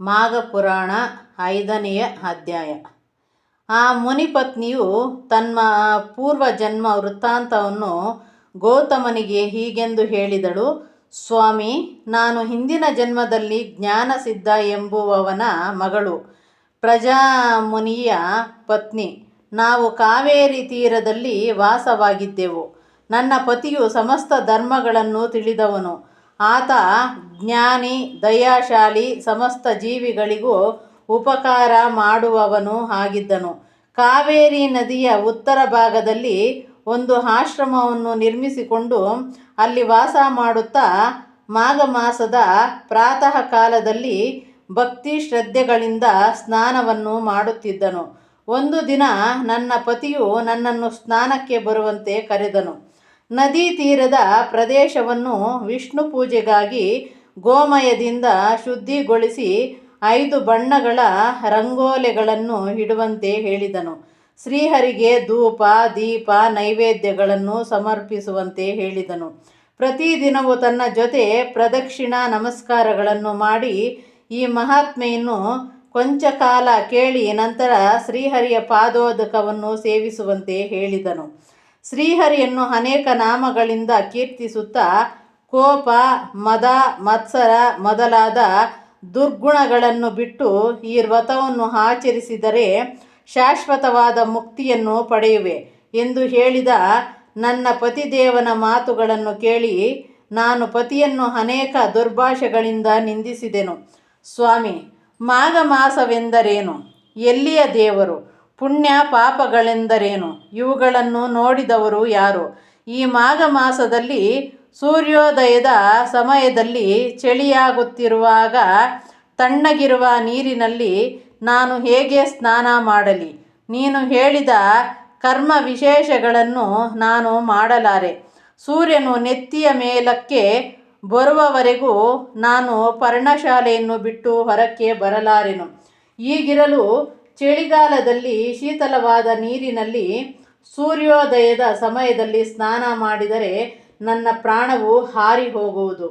ಮಾಘ ಪುರಾಣ ಐದನೆಯ ಅಧ್ಯಾಯ. ಆ ಮುನಿಪತ್ನಿಯು ತನ್ನ ಪೂರ್ವಜನ್ಮ ವೃತ್ತಾಂತವನ್ನು ಗೌತಮನಿಗೆ ಹೀಗೆಂದು ಹೇಳಿದಳು, ಸ್ವಾಮಿ, ನಾನು ಹಿಂದಿನ ಜನ್ಮದಲ್ಲಿ ಜ್ಞಾನಸಿದ್ಧ ಎಂಬುವವನ ಮಗಳು, ಪ್ರಜಾಮುನಿಯ ಪತ್ನಿ. ನಾವು ಕಾವೇರಿ ತೀರದಲ್ಲಿ ವಾಸವಾಗಿದ್ದೆವು. ನನ್ನ ಪತಿಯು ಸಮಸ್ತ ಧರ್ಮಗಳನ್ನು ತಿಳಿದವನು. ಆತ ಜ್ಞಾನಿ, ದಯಾಶಾಲಿ, ಸಮಸ್ತ ಜೀವಿಗಳಿಗೂ ಉಪಕಾರ ಮಾಡುವವನು ಆಗಿದ್ದನು. ಕಾವೇರಿ ನದಿಯ ಉತ್ತರ ಭಾಗದಲ್ಲಿ ಒಂದು ಆಶ್ರಮವನ್ನು ನಿರ್ಮಿಸಿಕೊಂಡು ಅಲ್ಲಿ ವಾಸ ಮಾಡುತ್ತಾ ಮಾಘ ಮಾಸದ ಪ್ರಾತಃ ಕಾಲದಲ್ಲಿ ಭಕ್ತಿ ಶ್ರದ್ಧೆಗಳಿಂದ ಸ್ನಾನವನ್ನು ಮಾಡುತ್ತಿದ್ದನು. ಒಂದು ದಿನ ನನ್ನ ಪತಿಯು ನನ್ನನ್ನು ಸ್ನಾನಕ್ಕೆ ಬರುವಂತೆ ಕರೆದನು. ನದಿ ತೀರದ ಪ್ರದೇಶವನ್ನು ವಿಷ್ಣು ಪೂಜೆಗಾಗಿ ಗೋಮಯದಿಂದ ಶುದ್ಧಿಗೊಳಿಸಿ ಐದು ಬಣ್ಣಗಳ ರಂಗೋಲೆಗಳನ್ನು ಇಡುವಂತೆ ಹೇಳಿದನು. ಶ್ರೀಹರಿಗೆ ಧೂಪ, ದೀಪ, ನೈವೇದ್ಯಗಳನ್ನು ಸಮರ್ಪಿಸುವಂತೆ ಹೇಳಿದನು. ಪ್ರತಿದಿನವೂ ತನ್ನ ಜೊತೆ ಪ್ರದಕ್ಷಿಣಾ ನಮಸ್ಕಾರಗಳನ್ನು ಮಾಡಿ ಈ ಮಹಾತ್ಮೆಯನ್ನು ಕೊಂಚ ಕಾಲ ಕೇಳಿ ನಂತರ ಶ್ರೀಹರಿಯ ಪಾದೋದಕವನ್ನು ಸೇವಿಸುವಂತೆ ಹೇಳಿದನು. ಶ್ರೀಹರಿಯನ್ನು ಅನೇಕ ನಾಮಗಳಿಂದ ಕೀರ್ತಿಸುತ್ತಾ ಕೋಪ, ಮದ, ಮತ್ಸರ ಮೊದಲಾದ ದುರ್ಗುಣಗಳನ್ನು ಬಿಟ್ಟು ಈ ವ್ರತವನ್ನು ಆಚರಿಸಿದರೆ ಶಾಶ್ವತವಾದ ಮುಕ್ತಿಯನ್ನು ಪಡೆಯುವೆ ಎಂದು ಹೇಳಿದ ನನ್ನ ಪತಿದೇವನ ಮಾತುಗಳನ್ನು ಕೇಳಿ ನಾನು ಪತಿಯನ್ನು ಅನೇಕ ದುರ್ಭಾಷೆಗಳಿಂದ ನಿಂದಿಸಿದೆನು. ಸ್ವಾಮಿ, ಮಾಘ ಮಾಸವೆಂದರೇನು? ಎಲ್ಲಿಯ ದೇವರು? ಪುಣ್ಯ ಪಾಪಗಳೆಂದರೇನು? ಇವುಗಳನ್ನು ನೋಡಿದವರು ಯಾರು? ಈ ಮಾಘ ಮಾಸದಲ್ಲಿ ಸೂರ್ಯೋದಯದ ಸಮಯದಲ್ಲಿ ಚಳಿಯಾಗುತ್ತಿರುವಾಗ ತಣ್ಣಗಿರುವ ನೀರಿನಲ್ಲಿ ನಾನು ಹೇಗೆ ಸ್ನಾನ ಮಾಡಲಿ? ನೀನು ಹೇಳಿದ ಕರ್ಮ ವಿಶೇಷಗಳನ್ನು ನಾನು ಮಾಡಲಾರೆ. ಸೂರ್ಯನು ನೆತ್ತಿಯ ಮೇಲಕ್ಕೆ ಬರುವವರೆಗೂ ನಾನು ಪರ್ಣಶಾಲೆಯನ್ನು ಬಿಟ್ಟು ಹೊರಕ್ಕೆ ಬರಲಾರೆನು. ಈಗಿರಲು ಚಳಿಗಾಲದಲ್ಲಿ ಶೀತಲವಾದ ನೀರಿನಲ್ಲಿ ಸೂರ್ಯೋದಯದ ಸಮಯದಲ್ಲಿ ಸ್ನಾನ ಮಾಡಿದರೆ ನನ್ನ ಪ್ರಾಣವು ಹಾರಿ ಹೋಗುವುದು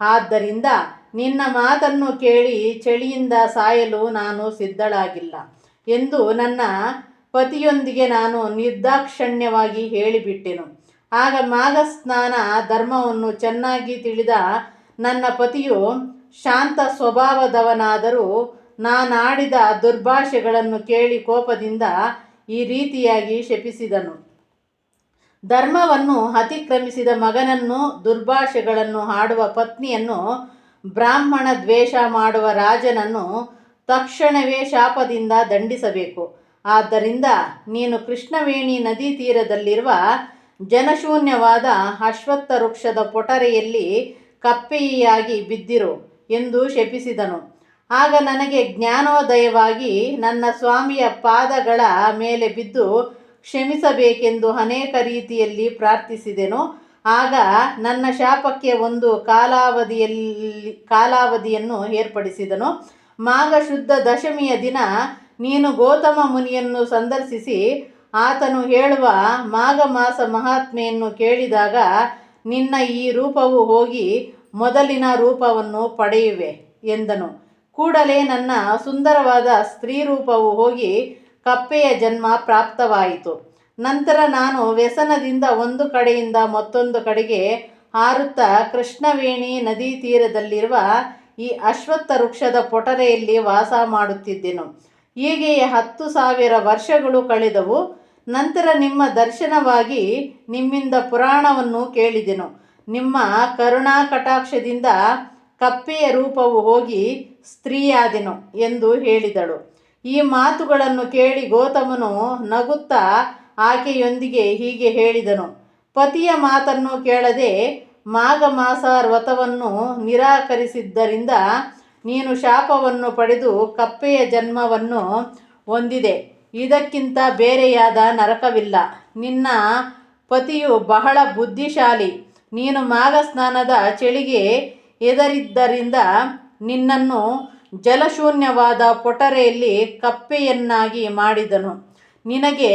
ಆದ್ದರಿಂದ ನಿನ್ನ ಮಾತನ್ನು ಕೇಳಿ ಚಳಿಯಿಂದ ಸಾಯಲು ನಾನು ಸಿದ್ಧಳಾಗಿಲ್ಲ ಎಂದು ನನ್ನ ಪತಿಯೊಂದಿಗೆ ನಾನು ನಿರ್ದಾಕ್ಷಣ್ಯವಾಗಿ ಹೇಳಿಬಿಟ್ಟೆನು. ಆಗ ಮಾಘ ಸ್ನಾನ ಧರ್ಮವನ್ನು ಚೆನ್ನಾಗಿ ತಿಳಿದ ನನ್ನ ಪತಿಯು ಶಾಂತ ಸ್ವಭಾವದವನಾದರೂ ನಾನಾಡಿದ ದುರ್ಭಾಷೆಗಳನ್ನು ಕೇಳಿ ಕೋಪದಿಂದ ಈ ರೀತಿಯಾಗಿ ಶಪಿಸಿದನು. ಧರ್ಮವನ್ನು ಅತಿಕ್ರಮಿಸಿದ ಮಗನನ್ನು, ದುರ್ಭಾಷೆಗಳನ್ನು ಹಾಡುವ ಪತ್ನಿಯನ್ನು, ಬ್ರಾಹ್ಮಣ ದ್ವೇಷ ಮಾಡುವ ರಾಜನನ್ನು ತಕ್ಷಣವೇ ಶಾಪದಿಂದ ದಂಡಿಸಬೇಕು. ಆದ್ದರಿಂದ ನೀನು ಕೃಷ್ಣವೇಣಿ ನದಿ ತೀರದಲ್ಲಿರುವ ಜನಶೂನ್ಯವಾದ ಅಶ್ವತ್ಥ ವೃಕ್ಷದ ಪೊಟರೆಯಲ್ಲಿ ಕಪ್ಪೆಯಾಗಿ ಬಿದ್ದಿರು ಎಂದು ಶಪಿಸಿದನು. ಆಗ ನನಗೆ ಜ್ಞಾನೋದಯವಾಗಿ ನನ್ನ ಸ್ವಾಮಿಯ ಪಾದಗಳ ಮೇಲೆ ಬಿದ್ದು ಕ್ಷಮಿಸಬೇಕೆಂದು ಅನೇಕ ರೀತಿಯಲ್ಲಿ ಪ್ರಾರ್ಥಿಸಿದೆನು. ಆಗ ನನ್ನ ಶಾಪಕ್ಕೆ ಒಂದು ಕಾಲಾವಧಿಯಲ್ಲಿ, ಕಾಲಾವಧಿಯನ್ನು ಏರ್ಪಡಿಸಿದನು. ಮಾಘ ಶುದ್ಧ ದಶಮಿಯ ದಿನ ನೀನು ಗೌತಮ ಮುನಿಯನ್ನು ಸಂದರ್ಶಿಸಿ ಆತನು ಹೇಳುವ ಮಾಘ ಮಾಸ ಮಹಾತ್ಮೆಯನ್ನು ಕೇಳಿದಾಗ ನಿನ್ನ ಈ ರೂಪವು ಹೋಗಿ ಮೊದಲಿನ ರೂಪವನ್ನು ಪಡೆಯುವೆ ಎಂದನು. ಕೂಡಲೇ ನನ್ನ ಸುಂದರವಾದ ಸ್ತ್ರೀ ರೂಪವು ಹೋಗಿ ಕಪ್ಪೆಯ ಜನ್ಮ ಪ್ರಾಪ್ತವಾಯಿತು. ನಂತರ ನಾನು ವ್ಯಸನದಿಂದ ಒಂದು ಕಡೆಯಿಂದ ಮತ್ತೊಂದು ಕಡೆಗೆ ಹಾರುತ್ತಾ ಕೃಷ್ಣವೇಣಿ ನದಿ ತೀರದಲ್ಲಿರುವ ಈ ಅಶ್ವತ್ಥ ವೃಕ್ಷದ ಪೊಟರೆಯಲ್ಲಿ ವಾಸ ಮಾಡುತ್ತಿದ್ದೆನು. ಹೀಗೆಯೇ ಹತ್ತು ಸಾವಿರ ವರ್ಷಗಳು ಕಳೆದವು. ನಂತರ ನಿಮ್ಮ ದರ್ಶನವಾಗಿ ನಿಮ್ಮಿಂದ ಪುರಾಣವನ್ನು ಕೇಳಿದೆನು. ನಿಮ್ಮ ಕರುಣಾ ಕಟಾಕ್ಷದಿಂದ ಕಪ್ಪೆಯ ರೂಪವು ಹೋಗಿ ಸ್ತ್ರೀಯಾದೆನು ಎಂದು ಹೇಳಿದಳು. ಈ ಮಾತುಗಳನ್ನು ಕೇಳಿ ಗೌತಮನು ನಗುತ್ತಾ ಆಕೆಯೊಂದಿಗೆ ಹೀಗೆ ಹೇಳಿದನು. ಪತಿಯ ಮಾತನ್ನು ಕೇಳದೆ ಮಾಘ ಮಾಸ ವ್ರತವನ್ನು ನಿರಾಕರಿಸಿದ್ದರಿಂದ ನೀನು ಶಾಪವನ್ನು ಪಡೆದು ಕಪ್ಪೆಯ ಜನ್ಮವನ್ನು ಹೊಂದಿದೆ. ಇದಕ್ಕಿಂತ ಬೇರೆಯಾದ ನರಕವಿಲ್ಲ. ನಿನ್ನ ಪತಿಯು ಬಹಳ ಬುದ್ಧಿಶಾಲಿ. ನೀನು ಮಾಘ ಸ್ನಾನದ ಚಳಿಗೆ ಎದರಿದ್ದರಿಂದ ನಿನ್ನನ್ನು ಜಲಶೂನ್ಯವಾದ ಪೊಟರೆಯಲ್ಲಿ ಕಪ್ಪೆಯನ್ನಾಗಿ ಮಾಡಿದನು. ನಿನಗೆ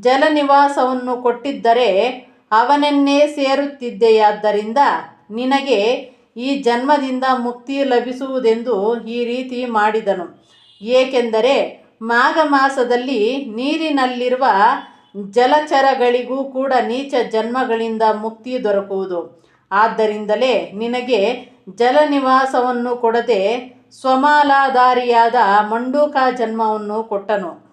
ಜಲನಿವಾಸವನ್ನು ಕೊಟ್ಟಿದ್ದರೆ ಅವನನ್ನೇ ಸೇರುತ್ತಿದ್ದೆಯಾದ್ದರಿಂದ ನಿನಗೆ ಈ ಜನ್ಮದಿಂದ ಮುಕ್ತಿ ಲಭಿಸುವುದೆಂದು ಈ ರೀತಿ ಮಾಡಿದನು. ಏಕೆಂದರೆ ಮಾಘ ಮಾಸದಲ್ಲಿ ನೀರಿನಲ್ಲಿರುವ ಜಲಚರಗಳಿಗೂ ಕೂಡ ನೀಚ ಜನ್ಮಗಳಿಂದ ಮುಕ್ತಿ ದೊರಕುವುದು. ಆದ್ದರಿಂದಲೇ ನಿನಗೆ ಜಲನಿವಾಸವನ್ನು ಕೊಡದೆ ಸ್ವಮಾಲಾಧಾರಿಯಾದ ಮಂಡೂಕ ಜನ್ಮವನ್ನು ಕೊಟ್ಟನು.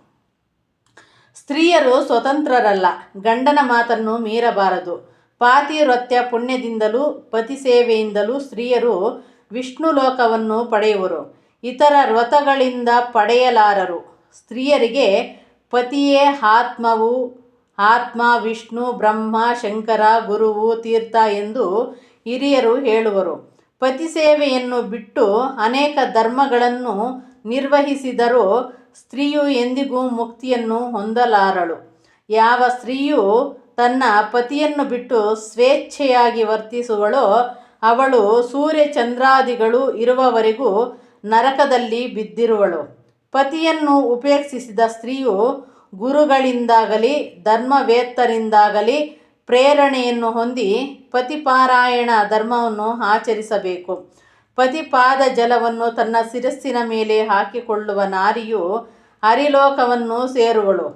ಸ್ತ್ರೀಯರು ಸ್ವತಂತ್ರರಲ್ಲ, ಗಂಡನ ಮಾತನ್ನು ಮೀರಬಾರದು. ಪಾತಿವೃತ್ಯ ಪುಣ್ಯದಿಂದಲೂ ಪತಿ ಸೇವೆಯಿಂದಲೂ ಸ್ತ್ರೀಯರು ವಿಷ್ಣು ಲೋಕವನ್ನು ಪಡೆಯುವರು. ಇತರ ವ್ರತಗಳಿಂದ ಪಡೆಯಲಾರರು. ಸ್ತ್ರೀಯರಿಗೆ ಪತಿಯೇ ಆತ್ಮವು, ಆತ್ಮ, ವಿಷ್ಣು, ಬ್ರಹ್ಮ, ಶಂಕರ, ಗುರುವು, ತೀರ್ಥ ಎಂದು ಹಿರಿಯರು ಹೇಳುವರು. ಪತಿ ಸೇವೆಯನ್ನು ಬಿಟ್ಟು ಅನೇಕ ಧರ್ಮಗಳನ್ನು ನಿರ್ವಹಿಸಿದರೂ ಸ್ತ್ರೀಯು ಎಂದಿಗೂ ಮುಕ್ತಿಯನ್ನು ಹೊಂದಲಾರಳು. ಯಾವ ಸ್ತ್ರೀಯು ತನ್ನ ಪತಿಯನ್ನು ಬಿಟ್ಟು ಸ್ವೇಚ್ಛೆಯಾಗಿ ವರ್ತಿಸುವಳೋ ಅವಳು ಸೂರ್ಯ ಚಂದ್ರಾದಿಗಳು ಇರುವವರೆಗೂ ನರಕದಲ್ಲಿ ಬಿದ್ದಿರುವಳು. ಪತಿಯನ್ನು ಉಪೇಕ್ಷಿಸಿದ ಸ್ತ್ರೀಯು ಗುರುಗಳಿಂದಾಗಲಿ ಧರ್ಮವೇತ್ತರಿಂದಾಗಲಿ ಪ್ರೇರಣೆಯನ್ನು ಹೊಂದಿ ಪತಿಪಾರಾಯಣ ಧರ್ಮವನ್ನು ಆಚರಿಸಬೇಕು. ಪತಿಪಾದ ಜಲವನ್ನು ತನ್ನ ಶಿರಸ್ಸಿನ ಮೇಲೆ ಹಾಕಿಕೊಳ್ಳುವ ನಾರಿಯು ಹರಿಲೋಕವನ್ನು ಸೇರುವಳು.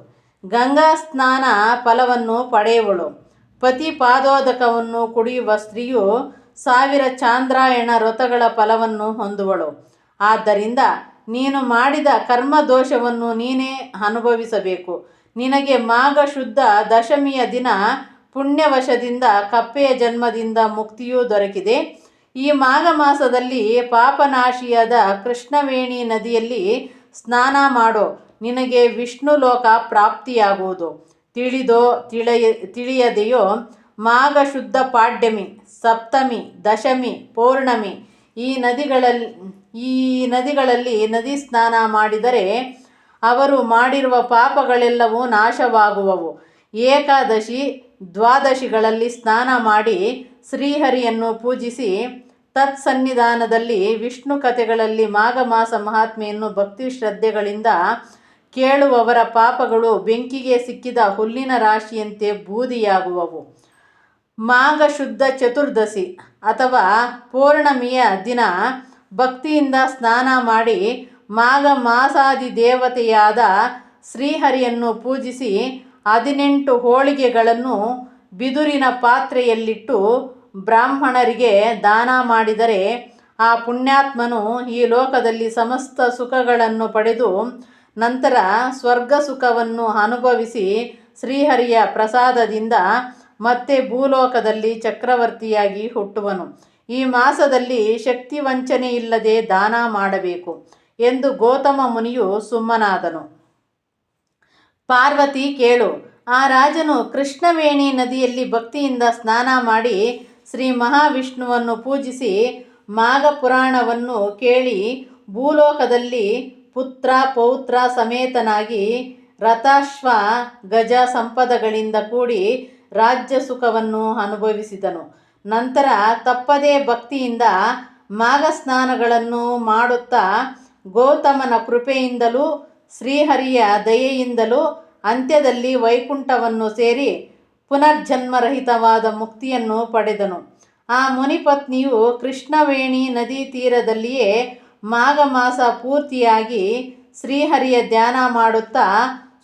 ಗಂಗಾ ಸ್ನಾನ ಫಲವನ್ನು ಪಡೆಯುವಳು. ಪತಿ ಪಾದೋದಕವನ್ನು ಕುಡಿಯುವ ಸ್ತ್ರೀಯು ಸಾವಿರ ಚಾಂದ್ರಾಯಣ ವ್ರತಗಳ ಫಲವನ್ನು ಹೊಂದುವಳು. ಆದ್ದರಿಂದ ನೀನು ಮಾಡಿದ ಕರ್ಮ ದೋಷವನ್ನು ನೀನೇ ಅನುಭವಿಸಬೇಕು. ನಿನಗೆ ಮಾಘ ಶುದ್ಧ ದಶಮಿಯ ದಿನ ಪುಣ್ಯವಶದಿಂದ ಕಪ್ಪೆಯ ಜನ್ಮದಿಂದ ಮುಕ್ತಿಯೂ ದೊರಕಿದೆ. ಈ ಮಾಘ ಮಾಸದಲ್ಲಿ ಪಾಪನಾಶಿಯಾದ ಕೃಷ್ಣವೇಣಿ ನದಿಯಲ್ಲಿ ಸ್ನಾನ ಮಾಡೋ, ನಿನಗೆ ವಿಷ್ಣು ಲೋಕ ಪ್ರಾಪ್ತಿಯಾಗುವುದು. ತಿಳಿದೋ ತಿಳಿಯ ತಿಳಿಯದೆಯೋ, ಮಾಘ ಶುದ್ಧ ಪಾಡ್ಯಮಿ, ಸಪ್ತಮಿ, ದಶಮಿ, ಪೌರ್ಣಮಿ, ಈ ನದಿಗಳಲ್ಲಿ ಈ ನದಿಗಳಲ್ಲಿ ನದಿ ಸ್ನಾನ ಮಾಡಿದರೆ ಅವರು ಮಾಡಿರುವ ಪಾಪಗಳೆಲ್ಲವೂ ನಾಶವಾಗುವವು. ಏಕಾದಶಿ ದ್ವಾದಶಿಗಳಲ್ಲಿ ಸ್ನಾನ ಮಾಡಿ ಶ್ರೀಹರಿಯನ್ನು ಪೂಜಿಸಿ ತತ್ಸನ್ನಿಧಾನದಲ್ಲಿ ವಿಷ್ಣು ಕಥೆಗಳಲ್ಲಿ ಮಾಘ ಮಾಸ ಮಹಾತ್ಮೆಯನ್ನು ಭಕ್ತಿ ಶ್ರದ್ಧೆಗಳಿಂದ ಕೇಳುವವರ ಪಾಪಗಳು ಬೆಂಕಿಗೆ ಸಿಕ್ಕಿದ ಹುಲ್ಲಿನ ರಾಶಿಯಂತೆ ಬೂದಿಯಾಗುವವು. ಮಾಘ ಶುದ್ಧ ಚತುರ್ದಶಿ ಅಥವಾ ಪೂರ್ಣಮಿಯ ದಿನ ಭಕ್ತಿಯಿಂದ ಸ್ನಾನ ಮಾಡಿ ಮಾಘ ಮಾಸಾದಿ ದೇವತೆಯಾದ ಶ್ರೀಹರಿಯನ್ನು ಪೂಜಿಸಿ ಹದಿನೆಂಟು ಹೋಳಿಗೆಗಳನ್ನು ಬಿದುರಿನ ಪಾತ್ರೆಯಲ್ಲಿಟ್ಟು ಬ್ರಾಹ್ಮಣರಿಗೆ ದಾನ ಮಾಡಿದರೆ ಆ ಪುಣ್ಯಾತ್ಮನು ಈ ಲೋಕದಲ್ಲಿ ಸಮಸ್ತ ಸುಖಗಳನ್ನು ಪಡೆದು ನಂತರ ಸ್ವರ್ಗ ಸುಖವನ್ನು ಅನುಭವಿಸಿ ಶ್ರೀಹರಿಯ ಪ್ರಸಾದದಿಂದ ಮತ್ತೆ ಭೂಲೋಕದಲ್ಲಿ ಚಕ್ರವರ್ತಿಯಾಗಿ ಹುಟ್ಟುವನು. ಈ ಮಾಸದಲ್ಲಿ ಶಕ್ತಿ ವಂಚನೆ ಇಲ್ಲದೆ ದಾನ ಮಾಡಬೇಕು ಎಂದು ಗೌತಮ ಮುನಿಯು ಸುಮ್ಮನಾದನು. ಪಾರ್ವತಿ ಕೇಳು, ಆ ರಾಜನು ಕೃಷ್ಣವೇಣಿ ನದಿಯಲ್ಲಿ ಭಕ್ತಿಯಿಂದ ಸ್ನಾನ ಮಾಡಿ ಶ್ರೀ ಮಹಾವಿಷ್ಣುವನ್ನು ಪೂಜಿಸಿ ಮಾಘ ಪುರಾಣವನ್ನು ಕೇಳಿ ಭೂಲೋಕದಲ್ಲಿ ಪುತ್ರ ಪೌತ್ರ ಸಮೇತನಾಗಿ ರಥಾಶ್ವ ಗಜ ಸಂಪದಗಳಿಂದ ಕೂಡಿ ರಾಜ್ಯ ಸುಖವನ್ನು ಅನುಭವಿಸಿದನು. ನಂತರ ತಪ್ಪದೇ ಭಕ್ತಿಯಿಂದ ಮಾಘ ಸ್ನಾನಗಳನ್ನು ಮಾಡುತ್ತಾ ಗೌತಮನ ಕೃಪೆಯಿಂದಲೂ ಶ್ರೀಹರಿಯ ದಯೆಯಿಂದಲೂ ಅಂತ್ಯದಲ್ಲಿ ವೈಕುಂಠವನ್ನು ಸೇರಿ ಪುನರ್ಜನ್ಮರಹಿತವಾದ ಮುಕ್ತಿಯನ್ನು ಪಡೆದನು. ಆ ಮುನಿಪತ್ನಿಯು ಕೃಷ್ಣವೇಣಿ ನದಿ ತೀರದಲ್ಲಿಯೇ ಮಾಘ ಮಾಸ ಪೂರ್ತಿಯಾಗಿ ಶ್ರೀಹರಿಯ ಧ್ಯಾನ ಮಾಡುತ್ತಾ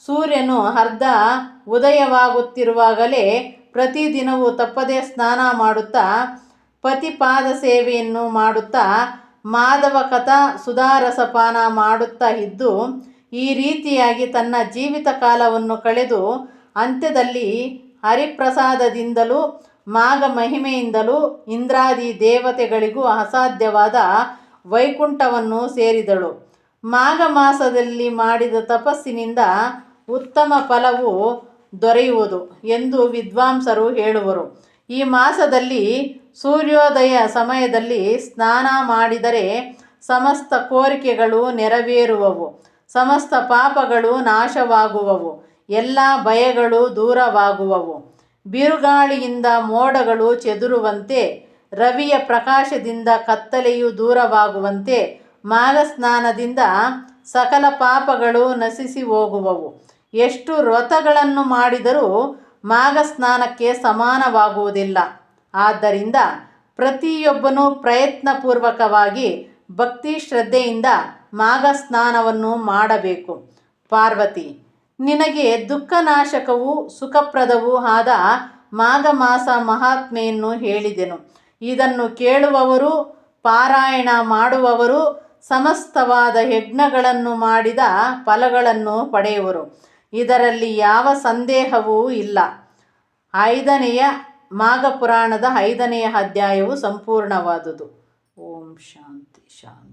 ಸೂರ್ಯನು ಅರ್ಧ ಉದಯವಾಗುತ್ತಿರುವಾಗಲೇ ಪ್ರತಿದಿನವೂ ತಪ್ಪದೇ ಸ್ನಾನ ಮಾಡುತ್ತಾ ಪತಿಪಾದ ಸೇವೆಯನ್ನು ಮಾಡುತ್ತಾ ಮಾಧವ ಕಥಾ ಸುಧಾರಸಪಾನ ಮಾಡುತ್ತಾ ಇದ್ದು ಈ ರೀತಿಯಾಗಿ ತನ್ನ ಜೀವಿತ ಕಾಲವನ್ನು ಕಳೆದು ಅಂತ್ಯದಲ್ಲಿ ಹರಿಪ್ರಸಾದದಿಂದಲೂ, ಮಾಘ ಮಹಿಮೆಯಿಂದಲೂ ಇಂದ್ರಾದಿ ದೇವತೆಗಳಿಗೂ ಅಸಾಧ್ಯವಾದ ವೈಕುಂಠವನ್ನು ಸೇರಿದಳು. ಮಾಘ ಮಾಸದಲ್ಲಿ ಮಾಡಿದ ತಪಸ್ಸಿನಿಂದ ಉತ್ತಮ ಫಲವು ದೊರೆಯುವುದು ಎಂದು ವಿದ್ವಾಂಸರು ಹೇಳುವರು. ಈ ಮಾಸದಲ್ಲಿ ಸೂರ್ಯೋದಯ ಸಮಯದಲ್ಲಿ ಸ್ನಾನ ಮಾಡಿದರೆ ಸಮಸ್ತ ಕೋರಿಕೆಗಳು ನೆರವೇರುವವು. ಸಮಸ್ತ ಪಾಪಗಳು ನಾಶವಾಗುವವು. ಎಲ್ಲ ಭಯಗಳು ದೂರವಾಗುವವು. ಬಿರುಗಾಳಿಯಿಂದ ಮೋಡಗಳು ಚೆದುರುವಂತೆ, ರವಿಯ ಪ್ರಕಾಶದಿಂದ ಕತ್ತಲೆಯು ದೂರವಾಗುವಂತೆ ಮಾಘ ಸ್ನಾನದಿಂದ ಸಕಲ ಪಾಪಗಳು ನಶಿಸಿ ಹೋಗುವವು. ಎಷ್ಟು ವ್ರತಗಳನ್ನು ಮಾಡಿದರೂ ಮಾಘ ಸ್ನಾನಕ್ಕೆ ಸಮಾನವಾಗುವುದಿಲ್ಲ. ಆದ್ದರಿಂದ ಪ್ರತಿಯೊಬ್ಬನೂ ಪ್ರಯತ್ನಪೂರ್ವಕವಾಗಿ ಭಕ್ತಿ ಶ್ರದ್ಧೆಯಿಂದ ಮಾಘ ಸ್ನಾನವನ್ನು ಮಾಡಬೇಕು. ಪಾರ್ವತಿ, ನಿನಗೆ ದುಃಖನಾಶಕವೂ ಸುಖಪ್ರದವೂ ಆದ ಮಾಘ ಮಾಸ ಮಹಾತ್ಮೆಯನ್ನು ಹೇಳಿದೆನು. ಇದನ್ನು ಕೇಳುವವರು, ಪಾರಾಯಣ ಮಾಡುವವರು, ಸಮಸ್ತವಾದ ಯಜ್ಞಗಳನ್ನು ಮಾಡಿದ ಫಲಗಳನ್ನು ಪಡೆಯುವರು. ಇದರಲ್ಲಿ ಯಾವ ಸಂದೇಹವೂ ಇಲ್ಲ. ಐದನೆಯ ಮಾಘ ಪುರಾಣದ ಐದನೆಯ ಅಧ್ಯಾಯವು ಸಂಪೂರ್ಣವಾದುದು. ಓಂ ಶಾಂತಿ ಶಾಂತಿ.